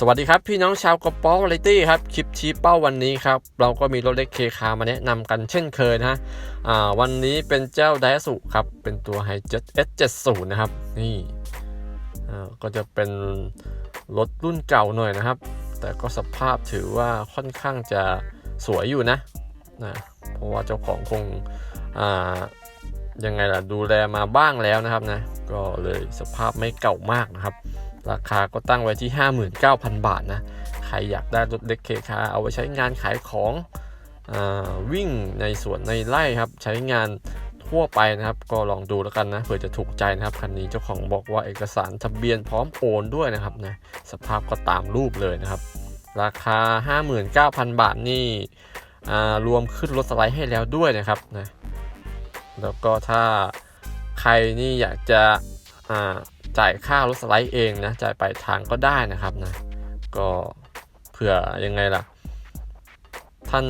สวัสดีครับ พี่น้องชาวกระป๋อวาไรตี้ครับ คลิปชี้เป้าวันนี้ครับ เราก็มีรถเล็กเคคามาแนะนำกันเช่นเคยนะฮะอ่าวันนี้เป็นเจ้าไดสุครับ เป็นตัวไฮเจ็ต S70 นะครับ นี่ก็จะเป็นรถรุ่นเก่าหน่อยนะครับ แต่ก็สภาพถือว่าค่อนข้างจะสวยอยู่นะนะเพราะว่าเจ้าของคงอ่ายังไงล่ะดูแลมาบ้างแล้วนะครับนะก็เลยสภาพไม่เก่ามากนะครับ ราคาก็ตั้งไว้ที่ 59,000 บาทนะ ใครอยากได้รถเล็กเคคาเอาไว้ใช้งานขายของอวิ่งในสวนในไร่ครับ ใช้งานทั่วไปนะครับ ก็ลองดูแล้วกันนะเผื่อจะถูกใจนะครับคันนี้เจ้าของบอกว่าเอกสารทะเบียนพร้อมโอนด้วยนะครับนะสภาพก็ตามรูปเลยนะครับ ราคา 59,000 บาทนี่รวมขึ้นรถสไลด์ให้แล้วด้วยนะครับนะแล้วก็ถ้าใครนี่อยากจะอ่า จ่ายค่ารถสไลด์เองนะจ่ายปลายทางก็ได้นะครับนะก็เผื่อยังไงล่ะ ท่าน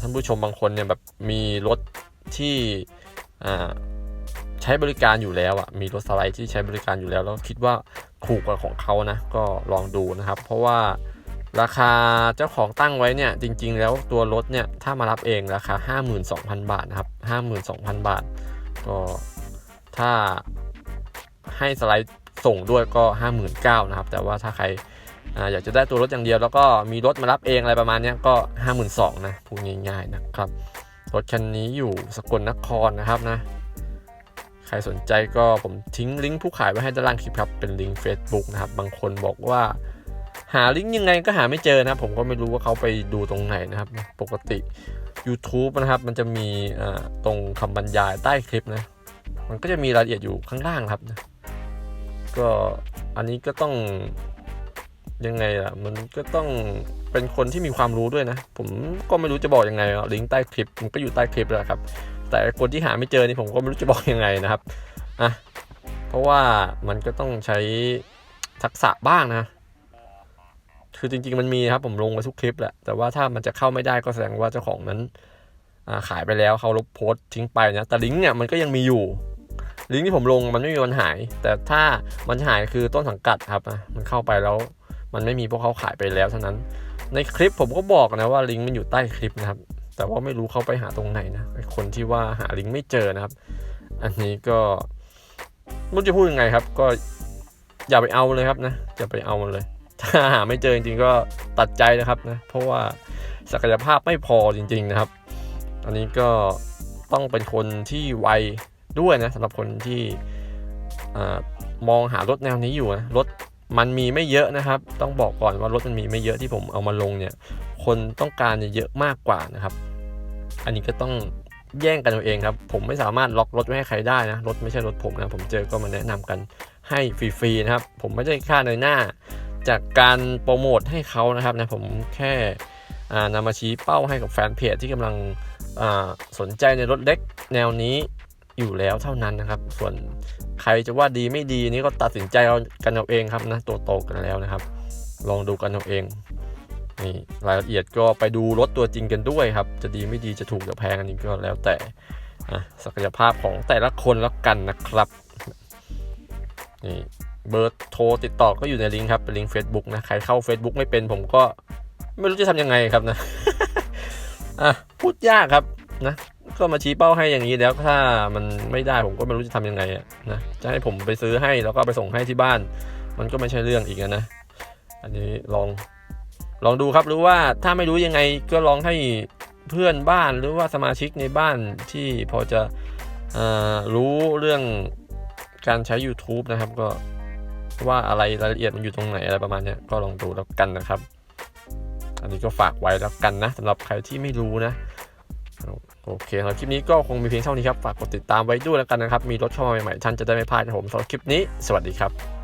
ท่านผู้ชมบางคนเนี่ยแบบมีรถที่ใช้บริการอยู่แล้วอะ่ะมีรถสไลด์ที่ใช้บริการอยู่แล้ว แล้วคิดว่าถูกกว่าของเขานะก็ลองดูนะครับ เพราะว่าราคาเจ้าของตั้งไว้เนี่ยจริง ๆ แล้วตัวรถเนี่ยถ้ามารับเองราคา 52,000 บาทนะครับ 52,000 บาท ก็ถ้า ให้สไลด์ส่งด้วยก็ 59,000นะครับ แต่ว่าถ้าใครออยากจะได้ตัวรถอย่างเดียว แล้วก็มีรถมารับเองอะไรประมาณนี้ก็ 52,000นะพูดง่ายๆนะครับรถคันนี้อยู่สกลนครนะครับนะ ใครสนใจก็ผมทิ้งลิงก์ผู้ขายไว้ให้ด้านล่างคลิปครับ เป็นลิงก์ Facebook นะครับ บางคนบอกว่า หาลิงก์ยังไงก็หาไม่เจอนะ ผมก็ไม่รู้ว่าเขาไปดูตรงไหนนะครับ ปกติ YouTube นะครับ มันจะมีตรงคำบรรยายใต้คลิปนะ มันก็จะมีรายละเอียดอยู่ข้างล่างครับนะ ก็อันนี้ก็ต้องยังไงล่ะ มันก็ต้องเป็นคนที่มีความรู้ด้วยนะ ผมก็ไม่รู้จะบอกยังไงอะลิงก์ใต้คลิปมันก็อยู่ใต้คลิปแล้วครับ แต่คนที่หาไม่เจอนี่ผมก็ไม่รู้จะบอกยังไงนะครับอะเพราะว่ามันก็ต้องใช้ทักษะบ้างนะ คือจริง ๆ มันมีครับ ผมลงไปทุกคลิปแหละ แต่ว่าถ้ามันจะเข้าไม่ได้ก็แสดงว่าเจ้าของนั้นขายไปแล้วเขาลบโพสต์ทิ้งไปนะ แต่ลิงก์เนี่ยมันก็ยังมีอยู่ ลิงก์ที่ผมลงมันไม่มีวันหาย แต่ถ้ามันหายคือต้นสังกัดครับนะมันเข้าไปแล้ว มันไม่มีพวกเขาขายไปแล้วเท่านั้น ในคลิปผมก็บอกนะว่าลิงก์มันอยู่ใต้คลิปนะครับ แต่ว่าไม่รู้เขาไปหาตรงไหนนะคนที่ว่าหาลิงก์ไม่เจอนะครับ อันนี้ก็ไม่รู้จะพูดยังไงครับ ก็อย่าไปเอาเลยครับนะอย่าไปเอามันเลย ถ้าหาไม่เจอจริงๆก็ตัดใจนะครับนะเพราะว่าศักยภาพไม่พอจริง ๆนะครับ อันนี้ก็ต้องเป็นคนที่ไว ด้วยนะสำหรับคนที่มองหารถแนวนี้อยู่นะรถมันมีไม่เยอะนะครับ ต้องบอกก่อนว่ารถมันมีไม่เยอะที่ผมเอามาลงเนี่ย คนต้องการเยเยอะมากกว่านะครับ อันนี้ก็ต้องแย่งกันเอาเองครับ ผมไม่สามารถล็อกรถไว้ให้ใครได้นะ รถไม่ใช่รถผมนะ ผมเจอก็มาแนะนำกันให้ฟรีๆนะครับ ผมไม่ได้ค่าในหน้า จากการโปรโมทให้เขานะครับนะ ผมแค่อ่านำมาชี้เป้าให้กับแฟนเพจที่กำลังสนใจในรถเล็กแนวนี้ อยู่แล้วเท่านั้นนะครับ ส่วนใครจะว่าดีไม่ดีนี่ก็ตัดสินใจเอากันเอาเองครับนะโตโตกันแล้วนะครับ ลองดูกันเอาเองนี่รายละเอียดก็ไปดูรถตัวจริงกันด้วยครับ จะดีไม่ดีจะถูกจะแพงอันนี้ก็แล้วแต่ศักยภาพของแต่ละคนแล้วกันนะครับนี่เบอร์โทรติดต่อก็อยู่ในลิงก์ครับเป็นลิงก์ Facebook นะใครเข้า Facebook ไม่เป็นผมก็ไม่รู้จะทำยังไงครับนะอะพูดยากครับนะ ก็มาชี้เป้าให้อย่างนี้แล้วถ้ามันไม่ได้ผมก็ไม่รู้จะทำยังไงนะจะให้ผมไปซื้อให้แล้วก็ไปส่งให้ที่บ้าน มันก็ไม่ใช่เรื่องอีกนะอันนี้ลองลองดูครับหรือว่าถ้าไม่รู้ยังไงก็ลองให้เพื่อนบ้านหรือว่าสมาชิกในบ้านที่พอจะอรู้เรื่องการใช้ YouTube นะครับก็ว่าอะไรรายละเอียดมันอยู่ตรงไหนอะไรประมาณนี้ก็ลองดูแล้วกันนะครับ อันนี้ก็ฝากไว้แล้วกันนะสำหรับใครที่ไม่รู้นะ โอเคสำหรับคลิปนี้ก็คงมีเพียงเท่านี้ครับ ฝากกดติดตามไว้ด้วยแล้วกันนะครับ มีรถเข้ามาใหม่ๆ ท่านจะได้ไม่พลาดนะครับผมสำหรับคลิปนี้ สวัสดีครับ